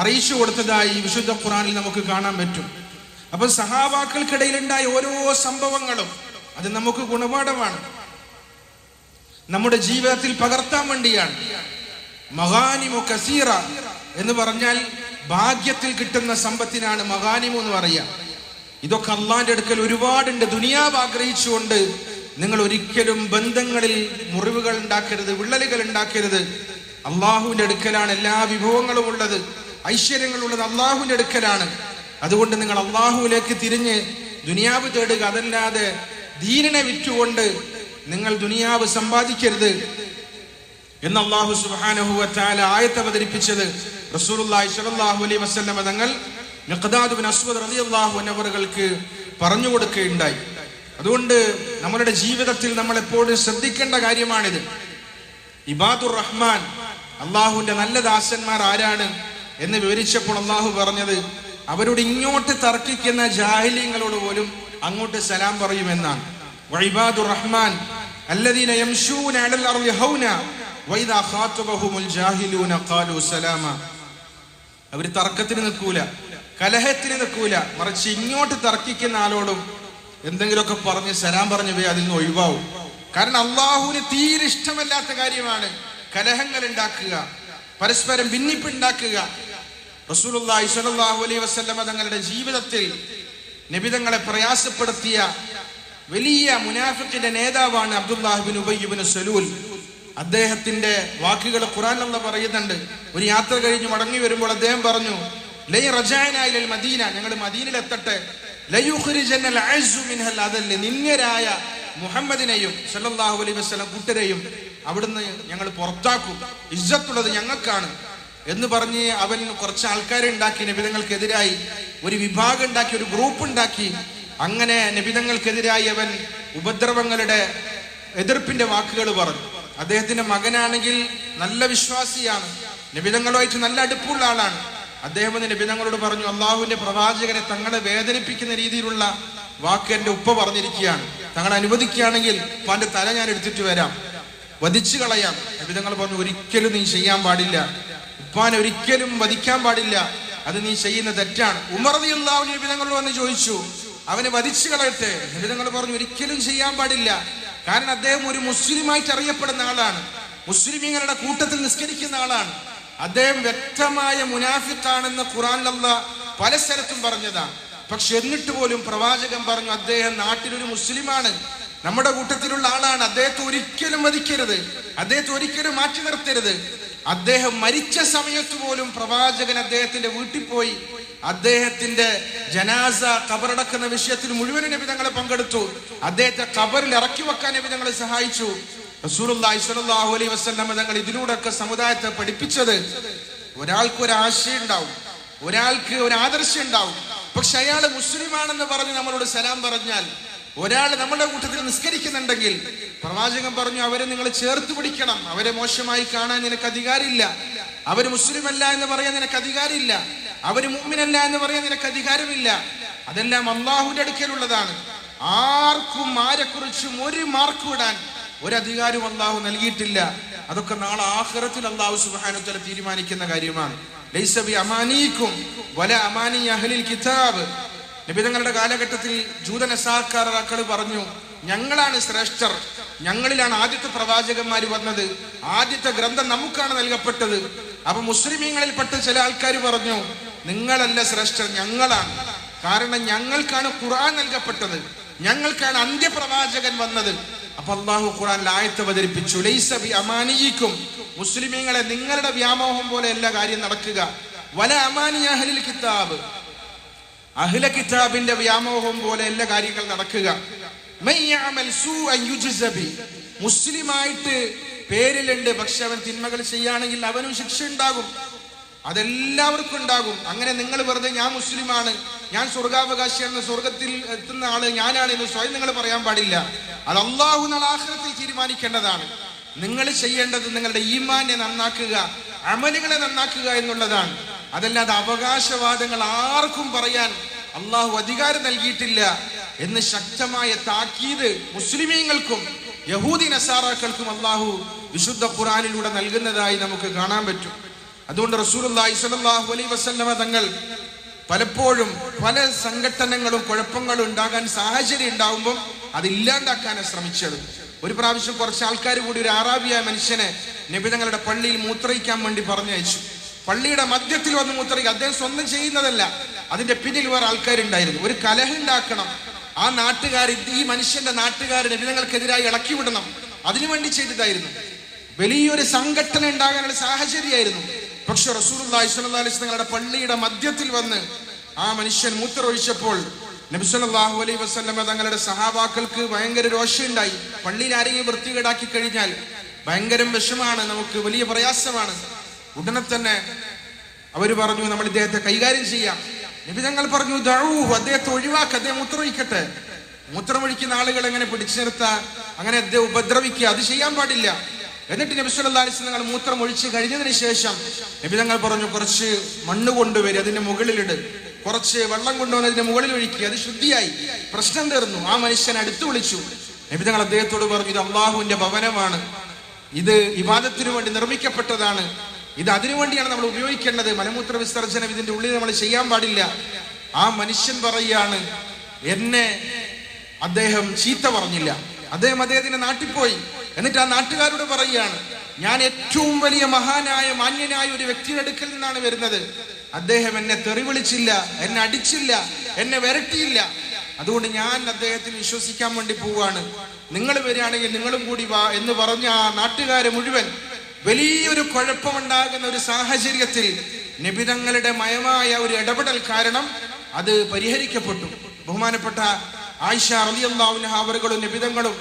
[SPEAKER 1] അറിയിച്ചു കൊടുത്തതായി വിശുദ്ധ ഖുറാനിൽ നമുക്ക് കാണാൻ പറ്റും അപ്പൊ സഹാബാക്കൾക്കിടയിലുണ്ടായ ഓരോ സംഭവങ്ങളും അത് നമുക്ക് ഗുണപാഠമാണ് നമ്മുടെ ജീവിതത്തിൽ പകർത്താൻ വേണ്ടിയാണ് മഹാനിമു കസീറ എന്ന് പറഞ്ഞാൽ ഭാഗ്യത്തിൽ കിട്ടുന്ന സമ്പത്തിനാണ് മഹാനിമു എന്ന് പറയുക ഇതൊക്കെ അള്ളാന്റെ അടുക്കൽ ഒരുപാടുണ്ട് ദുനിയാവ് ആഗ്രഹിച്ചുകൊണ്ട് നിങ്ങൾ ഒരിക്കലും ബന്ധങ്ങളിൽ മുറിവുകൾ ഉണ്ടാക്കരുത് വിള്ളലുകൾ ഉണ്ടാക്കരുത് അള്ളാഹുവിന്റെ അടുക്കലാണ് എല്ലാ വിഭവങ്ങളും ഉള്ളത് ഐശ്വര്യങ്ങളുള്ളത് അള്ളാഹുവിന്റെ അടുക്കലാണ് അതുകൊണ്ട് നിങ്ങൾ അള്ളാഹുവിലേക്ക് തിരിഞ്ഞ് ദുനിയാവ് തേടുക അതല്ലാതെ ദീനിനെ വിറ്റുകൊണ്ട് നിങ്ങൾ ദുനിയാവ് സമ്പാദിക്കരുത് എന്ന് അള്ളാഹു വറ്റാല ആയത്ത് അവതരിപ്പിച്ചത് റസൂലുള്ളാഹി സ്വല്ലല്ലാഹു അലൈഹി വസല്ലമ തങ്ങൾ മിഖ്ദാദ് അസ്വദ് റളിയല്ലാഹു പറഞ്ഞു കൊടുക്കുകയുണ്ടായി അതുകൊണ്ട് നമ്മളുടെ ജീവിതത്തിൽ നമ്മൾ എപ്പോഴും ശ്രദ്ധിക്കേണ്ട കാര്യമാണിത് ഇബാദുർ റഹ്മാൻ അള്ളാഹുവിന്റെ നല്ല ദാസന്മാർ ആരാണ് എന്ന് വിവരിച്ചപ്പോൾ അള്ളാഹു പറഞ്ഞത് അവരോട് ഇങ്ങോട്ട് തർക്കിക്കുന്ന ജാഹില്യങ്ങളോട് പോലും അങ്ങോട്ട് സലാം പറയുമെന്നാണ് വഴിബാദുർ റഹ്മാൻ അല്ലദീന യംശൂന അലൽ ഖാതബഹുമുൽ ജാഹിലൂന അവർ തർക്കത്തിന് നിൽക്കൂല കലഹത്തിന് നിൽക്കൂല മറിച്ച് ഇങ്ങോട്ട് തർക്കിക്കുന്ന ആളോടും എന്തെങ്കിലുമൊക്കെ പറഞ്ഞ് സലാം പറഞ്ഞു പോയി അതിൽ നിന്ന് ഒഴിവാവും കാരണം അള്ളാഹുവിന് തീരെ ഇഷ്ടമല്ലാത്ത കാര്യമാണ് കലഹങ്ങൾ ഉണ്ടാക്കുക പരസ്പരം ഭിന്നിപ്പുണ്ടാക്കുക റസൂലുള്ളാഹി സ്വല്ലല്ലാഹു അലൈഹി വസല്ലം തങ്ങളുടെ ജീവിതത്തിൽ നബി തങ്ങളെ പ്രയാസപ്പെടുത്തിയ വലിയ മുനാഫിക്കിന്റെ നേതാവാണ് അബ്ദുല്ലാഹിബിൻ ഉബയ്യബിൻ സലൂൽ അദ്ദേഹത്തിന്റെ വാക്കുകൾ ഖുറാനുള്ള പറയുന്നുണ്ട് ഒരു യാത്ര കഴിഞ്ഞ് മടങ്ങി വരുമ്പോൾ അദ്ദേഹം പറഞ്ഞു ലൈ റജാനായി മദീന ഞങ്ങൾ മദീനയിൽ എത്തട്ടെ അതല്ല മുഹമ്മദിനെയും സല്ലാഹു അലൈ വസ്ലം കൂട്ടരെയും അവിടുന്ന് ഞങ്ങൾ പുറത്താക്കും ഇജ്ജത്തുള്ളത് ഞങ്ങൾക്കാണ് എന്ന് പറഞ്ഞ് അവൻ കുറച്ച് ആൾക്കാരെ ഉണ്ടാക്കി നിബിതങ്ങൾക്കെതിരായി ഒരു വിഭാഗം ഉണ്ടാക്കി ഒരു ഗ്രൂപ്പ് ഉണ്ടാക്കി അങ്ങനെ നിബിതങ്ങൾക്കെതിരായി അവൻ ഉപദ്രവങ്ങളുടെ എതിർപ്പിന്റെ വാക്കുകൾ പറഞ്ഞു അദ്ദേഹത്തിന്റെ മകനാണെങ്കിൽ നല്ല വിശ്വാസിയാണ് നിബിതങ്ങളുമായിട്ട് നല്ല അടുപ്പുള്ള ആളാണ് അദ്ദേഹം നിബിധങ്ങളോട് പറഞ്ഞു അള്ളാഹുവിന്റെ പ്രവാചകനെ തങ്ങളെ വേദനിപ്പിക്കുന്ന രീതിയിലുള്ള വാക്ക് എന്റെ ഉപ്പ പറഞ്ഞിരിക്കുകയാണ് തങ്ങൾ അനുവദിക്കുകയാണെങ്കിൽ പാന്റെ തല ഞാൻ എടുത്തിട്ട് വരാം വധിച്ചു കളയാം നബിതങ്ങൾ പറഞ്ഞു ഒരിക്കലും നീ ചെയ്യാൻ പാടില്ല ഉപ്പാനെ ഒരിക്കലും വധിക്കാൻ പാടില്ല അത് നീ ചെയ്യുന്ന തെറ്റാണ് ഉമർ ഉമർദിയുള്ളാവിന് വന്ന് ചോദിച്ചു അവനെ വധിച്ചു കളയട്ടെ നബിതങ്ങൾ പറഞ്ഞു ഒരിക്കലും ചെയ്യാൻ പാടില്ല കാരണം അദ്ദേഹം ഒരു മുസ്ലിമായിട്ട് അറിയപ്പെടുന്ന ആളാണ് മുസ്ലിമീങ്ങളുടെ കൂട്ടത്തിൽ നിസ്കരിക്കുന്ന ആളാണ് അദ്ദേഹം വ്യക്തമായ മുനാഫിത്താണെന്ന് ഖുറാനിലല്ല പല സ്ഥലത്തും പറഞ്ഞതാണ് പക്ഷെ എന്നിട്ട് പോലും പ്രവാചകൻ പറഞ്ഞു അദ്ദേഹം നാട്ടിലൊരു മുസ്ലിമാണ് നമ്മുടെ കൂട്ടത്തിലുള്ള ആളാണ് അദ്ദേഹത്തെ ഒരിക്കലും വധിക്കരുത് അദ്ദേഹത്തെ ഒരിക്കലും മാറ്റി നിർത്തരുത് അദ്ദേഹം മരിച്ച സമയത്ത് പോലും പ്രവാചകൻ അദ്ദേഹത്തിന്റെ വീട്ടിൽ പോയി അദ്ദേഹത്തിന്റെ ജനാസ കബറടക്കുന്ന വിഷയത്തിൽ മുഴുവൻ നബി തങ്ങളെ പങ്കെടുത്തു അദ്ദേഹത്തെ കബറിൽ ഇറക്കി വെക്കാൻ നബി തങ്ങളെ സഹായിച്ചു റസൂർഹു അലൈ തങ്ങൾ ഇതിലൂടെയൊക്കെ സമുദായത്തെ പഠിപ്പിച്ചത് ഒരാൾക്ക് ഒരു ആശയം ഉണ്ടാവും ഒരാൾക്ക് ഒരു ആദർശം ഉണ്ടാവും പക്ഷെ അയാൾ മുസ്ലിമാണെന്ന് പറഞ്ഞ് നമ്മളോട് സലാം പറഞ്ഞാൽ ഒരാൾ നമ്മുടെ കൂട്ടത്തിൽ നിസ്കരിക്കുന്നുണ്ടെങ്കിൽ പ്രവാചകൻ പറഞ്ഞു അവരെ നിങ്ങൾ ചേർത്ത് പിടിക്കണം അവരെ മോശമായി കാണാൻ നിനക്ക് അധികാരമില്ല അവർ മുസ്ലിം അല്ല എന്ന് പറയാൻ നിനക്ക് അധികാരമില്ല അവർ മുമ്മിനല്ല എന്ന് പറയാൻ നിനക്ക് അധികാരമില്ല അതെല്ലാം അള്ളാഹുവിന്റെ അടുക്കലുള്ളതാണ് ആർക്കും ആരെക്കുറിച്ചും ഒരു മാർക്ക് വിടാൻ ഒരധികാരവും അള്ളാഹു നൽകിയിട്ടില്ല അതൊക്കെ നാളെ ആഹ്റത്തിൽ അള്ളാഹു സുബാനുത്തല തീരുമാനിക്കുന്ന കാര്യമാണ് ലൈസബി അമാനിക്കും വല അമാനി അഹലിൽ കിതാബ് നിബിതങ്ങളുടെ കാലഘട്ടത്തിൽ ജൂതനസാക്കാർ അക്കൾ പറഞ്ഞു ഞങ്ങളാണ് ശ്രേഷ്ഠർ ഞങ്ങളിലാണ് ആദ്യത്തെ പ്രവാചകന്മാർ വന്നത് ആദ്യത്തെ ഗ്രന്ഥം നമുക്കാണ് നൽകപ്പെട്ടത് അപ്പൊ മുസ്ലിമീങ്ങളിൽപ്പെട്ട് ചില ആൾക്കാർ പറഞ്ഞു നിങ്ങളല്ല ശ്രേഷ്ഠർ ഞങ്ങളാണ് കാരണം ഞങ്ങൾക്കാണ് ഖുർആൻ നൽകപ്പെട്ടത് ഞങ്ങൾക്കാണ് അന്ത്യപ്രവാചകൻ വന്നത് അപ്പൊ അള്ളാഹു ഖുറാൻ ആയത്ത് അവതരിപ്പിച്ചു ലൈസബി അമാനിയിക്കും മുസ്ലിമീങ്ങളെ നിങ്ങളുടെ വ്യാമോഹം പോലെയല്ല കാര്യം നടക്കുക വല അമാനി അഹ്ലിൽ കിതാബ് അഹില കിതാബിന്റെ വ്യാമോഹം പോലെയല്ല കാര്യങ്ങൾ നടക്കുക മുസ്ലിമായിട്ട് പേരിലുണ്ട് പക്ഷെ അവൻ തിന്മകൾ ചെയ്യുകയാണെങ്കിൽ അവനും ശിക്ഷ ഉണ്ടാകും അതെല്ലാവർക്കും ഉണ്ടാകും അങ്ങനെ നിങ്ങൾ വെറുതെ ഞാൻ മുസ്ലിമാണ് ഞാൻ സ്വർഗാവകാശിയാണ് സ്വർഗത്തിൽ എത്തുന്ന ആള് ഞാനാണ് എന്ന് സ്വയം നിങ്ങൾ പറയാൻ പാടില്ല അത് അള്ളാഹു ആഹ്റത്തിൽ തീരുമാനിക്കേണ്ടതാണ് നിങ്ങൾ ചെയ്യേണ്ടത് നിങ്ങളുടെ ഈമാനെ നന്നാക്കുക അമലുകളെ നന്നാക്കുക എന്നുള്ളതാണ് അതല്ലാതെ അവകാശവാദങ്ങൾ ആർക്കും പറയാൻ അള്ളാഹു അധികാരം നൽകിയിട്ടില്ല എന്ന് ശക്തമായ താക്കീത് മുസ്ലിമീങ്ങൾക്കും യഹൂദി നസാറാക്കൾക്കും അള്ളാഹു വിശുദ്ധ ഖുറാനിലൂടെ നൽകുന്നതായി നമുക്ക് കാണാൻ പറ്റും അതുകൊണ്ട് റസൂലി സലാഹു അലൈ വസല്ലമ തങ്ങൾ പലപ്പോഴും പല സംഘടനകളും കുഴപ്പങ്ങളും ഉണ്ടാകാൻ സാഹചര്യം ഉണ്ടാകുമ്പോൾ അതില്ലാണ്ടാക്കാനാണ് ശ്രമിച്ചത് ഒരു പ്രാവശ്യം കുറച്ച് ആൾക്കാർ കൂടി ഒരു ആറാബിയായ മനുഷ്യനെ നബി തങ്ങളുടെ പള്ളിയിൽ മൂത്രയിക്കാൻ വേണ്ടി പറഞ്ഞയച്ചു പള്ളിയുടെ മധ്യത്തിൽ വന്ന് മൂത്രയിക്കുക അദ്ദേഹം സ്വന്തം ചെയ്യുന്നതല്ല അതിന്റെ പിന്നിൽ വേറെ ആൾക്കാരുണ്ടായിരുന്നു ഒരു ഉണ്ടാക്കണം ആ നാട്ടുകാർ ഈ മനുഷ്യന്റെ നാട്ടുകാർ നബിതങ്ങൾക്കെതിരായി ഇളക്കി വിടണം അതിനുവേണ്ടി ചെയ്തതായിരുന്നു വലിയൊരു സംഘടന ഉണ്ടാകാനുള്ള സാഹചര്യമായിരുന്നു പക്ഷെ റസൂലി സ്വലി തങ്ങളുടെ പള്ളിയുടെ മധ്യത്തിൽ വന്ന് ആ മനുഷ്യൻ മൂത്രമൊഴിച്ചപ്പോൾ നബിസ്വല്ലാഹു അലൈ വസ്ലമ തങ്ങളുടെ സഹാബാക്കൾക്ക് ഭയങ്കര രോഷമുണ്ടായി പള്ളിയിൽ ആരെങ്കിലും വൃത്തികേടാക്കി കഴിഞ്ഞാൽ ഭയങ്കരം വിഷമാണ് നമുക്ക് വലിയ പ്രയാസമാണ് ഉടനെ തന്നെ അവർ പറഞ്ഞു നമ്മൾ ഇദ്ദേഹത്തെ കൈകാര്യം ചെയ്യാം നബി തങ്ങൾ പറഞ്ഞു ദഴൂഹു അദ്ദേഹത്തെ ഒഴിവാക്കുക അദ്ദേഹം മൂത്രമൊഴിക്കട്ടെ മൂത്രമൊഴിക്കുന്ന ആളുകൾ എങ്ങനെ പിടിച്ചു നിർത്താ അങ്ങനെ അദ്ദേഹം ഉപദ്രവിക്കുക അത് ചെയ്യാൻ പാടില്ല എന്നിട്ട് നബിസ്വല്ലാസ് നിങ്ങൾ മൂത്രം ഒഴിച്ച് കഴിഞ്ഞതിന് ശേഷം നബിതങ്ങൾ പറഞ്ഞു കുറച്ച് മണ്ണ് കൊണ്ടുവരി അതിന്റെ മുകളിലിട് കുറച്ച് വെള്ളം കൊണ്ടുവന്ന് അതിന്റെ മുകളിൽ ഒഴുക്കി അത് ശുദ്ധിയായി പ്രശ്നം തീർന്നു ആ മനുഷ്യൻ അടുത്തു വിളിച്ചു നബിതങ്ങൾ അദ്ദേഹത്തോട് പറഞ്ഞു ഇത് അള്ളാഹുവിന്റെ ഭവനമാണ് ഇത് വിവാദത്തിനു വേണ്ടി നിർമ്മിക്കപ്പെട്ടതാണ് ഇത് അതിനുവേണ്ടിയാണ് നമ്മൾ ഉപയോഗിക്കേണ്ടത് മലമൂത്ര വിസർജനം ഇതിന്റെ ഉള്ളിൽ നമ്മൾ ചെയ്യാൻ പാടില്ല ആ മനുഷ്യൻ പറയുകയാണ് എന്നെ അദ്ദേഹം ചീത്ത പറഞ്ഞില്ല അദ്ദേഹം അദ്ദേഹത്തിന്റെ നാട്ടിൽ പോയി എന്നിട്ട് ആ നാട്ടുകാരോട് പറയുകയാണ് ഞാൻ ഏറ്റവും വലിയ മഹാനായ മാന്യനായ ഒരു വ്യക്തിയുടെ അടുക്കൽ നിന്നാണ് വരുന്നത് അദ്ദേഹം എന്നെ തെറിവിളിച്ചില്ല എന്നെ അടിച്ചില്ല എന്നെ വരട്ടിയില്ല അതുകൊണ്ട് ഞാൻ അദ്ദേഹത്തിന് വിശ്വസിക്കാൻ വേണ്ടി പോവാണ് നിങ്ങൾ വരികയാണെങ്കിൽ നിങ്ങളും കൂടി വാ എന്ന് പറഞ്ഞ ആ നാട്ടുകാരെ മുഴുവൻ വലിയൊരു കുഴപ്പമുണ്ടാകുന്ന ഒരു സാഹചര്യത്തിൽ നിബിതങ്ങളുടെ മയമായ ഒരു ഇടപെടൽ കാരണം അത് പരിഹരിക്കപ്പെട്ടു ബഹുമാനപ്പെട്ട ആയിഷ അറിയാവുന്ന അവരുകളും നിബിതങ്ങളും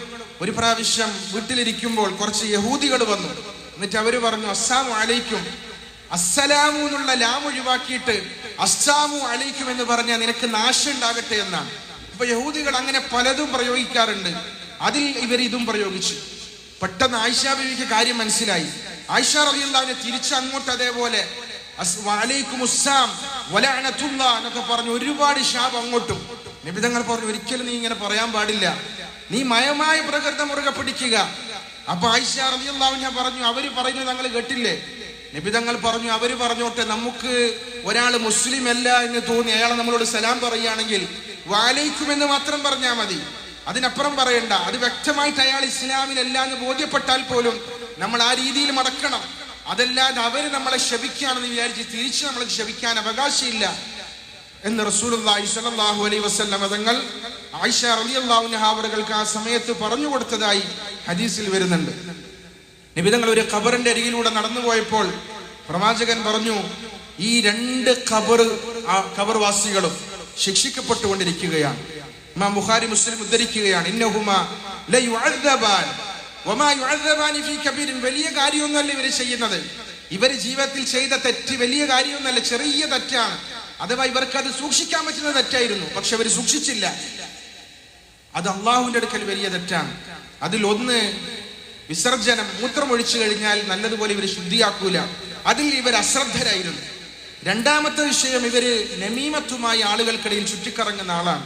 [SPEAKER 1] ഒരു പ്രാവശ്യം വീട്ടിലിരിക്കുമ്പോൾ കുറച്ച് യഹൂദികൾ വന്നു എന്നിട്ട് അവര് പറഞ്ഞു അസ്സാം അലൈക്കും അസ്സലാമു എന്നുള്ള ലാം ഒഴിവാക്കിയിട്ട് അസ്സാമു അലൈക്കും എന്ന് പറഞ്ഞാൽ നിനക്ക് നാശം ഉണ്ടാകട്ടെ എന്നാണ് ഇപ്പൊ യഹൂദികൾ അങ്ങനെ പലതും പ്രയോഗിക്കാറുണ്ട് അതിൽ ഇവർ ഇതും പ്രയോഗിച്ചു പെട്ടെന്ന് ആയിഷ ബിവിക്ക് കാര്യം മനസ്സിലായി ആയിഷ റബിയുള്ളാവിനെ തിരിച്ച് അങ്ങോട്ട് അതേപോലെ എന്നൊക്കെ പറഞ്ഞു ഒരുപാട് ഷാബ് അങ്ങോട്ടും നിബിധങ്ങൾ പറഞ്ഞു ഒരിക്കലും നീ ഇങ്ങനെ പറയാൻ പാടില്ല നീ മയമായ പ്രകൃതം മുറുകെ പിടിക്കുക അപ്പൊ ഐശ്വര്യം റബിയുള്ളാവിനെ പറഞ്ഞു അവര് പറഞ്ഞു ഞങ്ങൾ കേട്ടില്ലേ നിബിതങ്ങൾ പറഞ്ഞു അവര് പറഞ്ഞോട്ടെ നമുക്ക് ഒരാൾ മുസ്ലിം അല്ല എന്ന് തോന്നി അയാൾ നമ്മളോട് സലാം പറയുകയാണെങ്കിൽ വാലയിക്കുമെന്ന് മാത്രം പറഞ്ഞാൽ മതി അതിനപ്പുറം പറയണ്ട അത് വ്യക്തമായിട്ട് അയാൾ ഇസ്ലാമിനല്ല എന്ന് ബോധ്യപ്പെട്ടാൽ പോലും നമ്മൾ ആ രീതിയിൽ മടക്കണം അതല്ലാതെ അവര് നമ്മളെ ശപിക്കുകയാണെന്ന് വിചാരിച്ച് തിരിച്ച് നമ്മൾ ശപിക്കാൻ അവകാശമില്ല എന്ന് റസൂലി സലാഹു അലൈ വസ്ല്ലാം തങ്ങൾ ആയിഷ അലി അള്ളാഹുനഹാബറുകൾക്ക് ആ സമയത്ത് പറഞ്ഞു കൊടുത്തതായി ഹദീസിൽ വരുന്നുണ്ട് നിബിതങ്ങൾ ഒരു ഖബറിന്റെ അരികിലൂടെ നടന്നു പോയപ്പോൾ പ്രവാചകൻ പറഞ്ഞു ഈ രണ്ട് ഖബർ ഖബർവാസികളും ശിക്ഷിക്കപ്പെട്ടുകൊണ്ടിരിക്കുകയാണ് ഇമാം ബുഖാരി മുസ്ലിം ഉദ്ധരിക്കുകയാണ് ഇന്നഹുമ വലിയ കാര്യമൊന്നുമല്ല ഇവർ ചെയ്യുന്നത് ഇവർ ജീവിതത്തിൽ ചെയ്ത തെറ്റ് വലിയ കാര്യമൊന്നുമല്ല ചെറിയ തെറ്റാണ് അഥവാ ഇവർക്ക് അത് സൂക്ഷിക്കാൻ പറ്റുന്ന തെറ്റായിരുന്നു പക്ഷെ അവർ സൂക്ഷിച്ചില്ല അത് അള്ളാഹുവിന്റെ അടുക്കൽ വലിയ തെറ്റാണ് അതിൽ ഒന്ന് വിസർജനം മൂത്രമൊഴിച്ചു കഴിഞ്ഞാൽ നല്ലതുപോലെ ഇവർ ശുദ്ധിയാക്കൂല അതിൽ ഇവർ അശ്രദ്ധരായിരുന്നു രണ്ടാമത്തെ വിഷയം ഇവര് നമീമത്തുമായി ആളുകൾക്കിടയിൽ ചുറ്റിക്കറങ്ങുന്ന ആളാണ്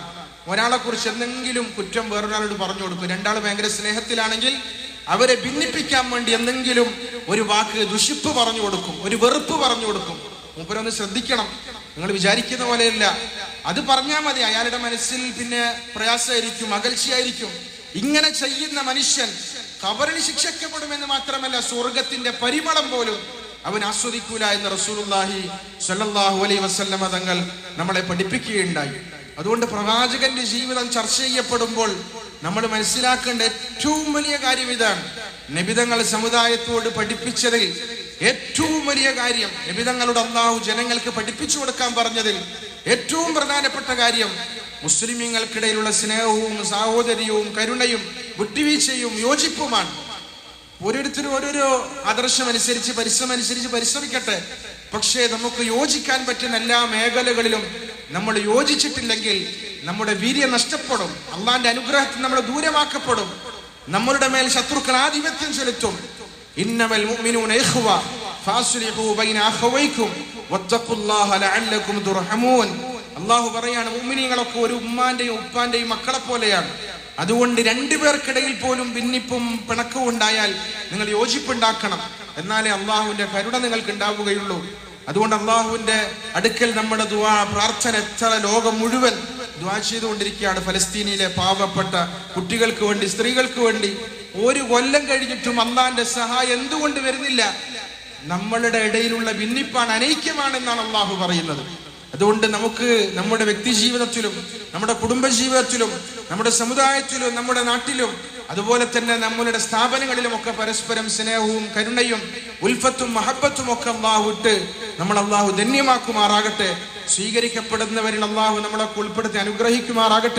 [SPEAKER 1] ഒരാളെ കുറിച്ച് എന്തെങ്കിലും കുറ്റം വേറൊരാളോട് പറഞ്ഞു കൊടുക്കും രണ്ടാൾ ഭയങ്കര സ്നേഹത്തിലാണെങ്കിൽ അവരെ ഭിന്നിപ്പിക്കാൻ വേണ്ടി എന്തെങ്കിലും ഒരു വാക്ക് ദുഷിപ്പ് പറഞ്ഞു കൊടുക്കും ഒരു വെറുപ്പ് പറഞ്ഞു കൊടുക്കും മൂപ്പരൊന്ന് ശ്രദ്ധിക്കണം നിങ്ങൾ വിചാരിക്കുന്ന പോലെയല്ല അത് പറഞ്ഞാൽ മതി അയാളുടെ മനസ്സിൽ പിന്നെ പ്രയാസമായിരിക്കും അകൽച്ചയായിരിക്കും ഇങ്ങനെ ചെയ്യുന്ന മനുഷ്യൻ കബറിന് ശിക്ഷിക്കപ്പെടുമെന്ന് മാത്രമല്ല സ്വർഗത്തിന്റെ പരിമളം പോലും അവൻ ആസ്വദിക്കൂല എന്ന് റസൂലുല്ലാഹി സല്ലാഹു അലൈ വസല്ലമ തങ്ങൾ നമ്മളെ പഠിപ്പിക്കുകയുണ്ടായി അതുകൊണ്ട് പ്രവാചകന്റെ ജീവിതം ചർച്ച ചെയ്യപ്പെടുമ്പോൾ നമ്മൾ മനസ്സിലാക്കേണ്ട ഏറ്റവും വലിയ കാര്യം ഇതാണ് നിബിതങ്ങൾ സമുദായത്തോട് പഠിപ്പിച്ചതിൽ ഏറ്റവും വലിയ കാര്യം നിബിതങ്ങളുടെ അള്ളാഹു ജനങ്ങൾക്ക് പഠിപ്പിച്ചു കൊടുക്കാൻ പറഞ്ഞതിൽ ഏറ്റവും പ്രധാനപ്പെട്ട കാര്യം മുസ്ലിമീങ്ങൾക്കിടയിലുള്ള സ്നേഹവും സാഹോദര്യവും കരുണയും വിട്ടുവീഴ്ചയും യോജിപ്പുമാണ് ഓരോരുത്തരും ഓരോരോ ആദർശം അനുസരിച്ച് പരിശ്രമം അനുസരിച്ച് പരിശ്രമിക്കട്ടെ പക്ഷേ നമുക്ക് യോജിക്കാൻ പറ്റുന്ന എല്ലാ മേഖലകളിലും നമ്മൾ യോജിച്ചിട്ടില്ലെങ്കിൽ നമ്മുടെ വീര്യം നഷ്ടപ്പെടും അള്ളാന്റെ അനുഗ്രഹത്തിൽ നമ്മൾ ദൂരമാക്കപ്പെടും നമ്മളുടെ മേൽ ശത്രുക്കൾ ആധിപത്യം ചെലുത്തും ഇന്നമൽ മുഅ്മിനൂന ഇഖ്വ ഫാസ്ലിഹു ബൈന അഖവൈക്കും വത്തഖുല്ലാഹ ലഅല്ലകും തുർഹമൂൻ അള്ളാഹു പറയാണ് മുഅ്മിനീങ്ങളൊക്കെ ഒരു ഉമ്മാന്റെയും ഉപ്പാന്റെയും മക്കളെ പോലെയാണ് അതുകൊണ്ട് രണ്ടുപേർക്കിടയിൽ പോലും ഭിന്നിപ്പും പിണക്കവും ഉണ്ടായാൽ നിങ്ങൾ യോജിപ്പുണ്ടാക്കണം എന്നാലേ അള്ളാഹുവിന്റെ കരുണ നിങ്ങൾക്ക് ഉണ്ടാവുകയുള്ളൂ അതുകൊണ്ട് അള്ളാഹുവിന്റെ അടുക്കൽ നമ്മുടെ ദുവാ പ്രാർത്ഥന എത്ര ലോകം മുഴുവൻ ദ്വാ ചെയ്തുകൊണ്ടിരിക്കുകയാണ് ഫലസ്തീനിലെ പാവപ്പെട്ട കുട്ടികൾക്ക് വേണ്ടി സ്ത്രീകൾക്ക് വേണ്ടി ഒരു കൊല്ലം കഴിഞ്ഞിട്ടും അള്ളാന്റെ സഹായം എന്തുകൊണ്ട് വരുന്നില്ല നമ്മളുടെ ഇടയിലുള്ള ഭിന്നിപ്പാണ് അനൈക്യമാണെന്നാണ് അള്ളാഹു പറയുന്നത് അതുകൊണ്ട് നമുക്ക് നമ്മുടെ വ്യക്തി ജീവിതത്തിലും നമ്മുടെ കുടുംബ ജീവിതത്തിലും നമ്മുടെ സമുദായത്തിലും നമ്മുടെ നാട്ടിലും അതുപോലെ തന്നെ നമ്മളുടെ സ്ഥാപനങ്ങളിലുമൊക്കെ പരസ്പരം സ്നേഹവും കരുണയും ഉൽഫത്തും മഹബത്തും ഒക്കെ അള്ളാഹു ഇട്ട് നമ്മൾ അള്ളാഹു ധന്യമാക്കുമാറാകട്ടെ സ്വീകരിക്കപ്പെടുന്നവരിൽ അള്ളാഹു നമ്മളൊക്കെ ഉൾപ്പെടുത്തി അനുഗ്രഹിക്കുമാറാകട്ടെ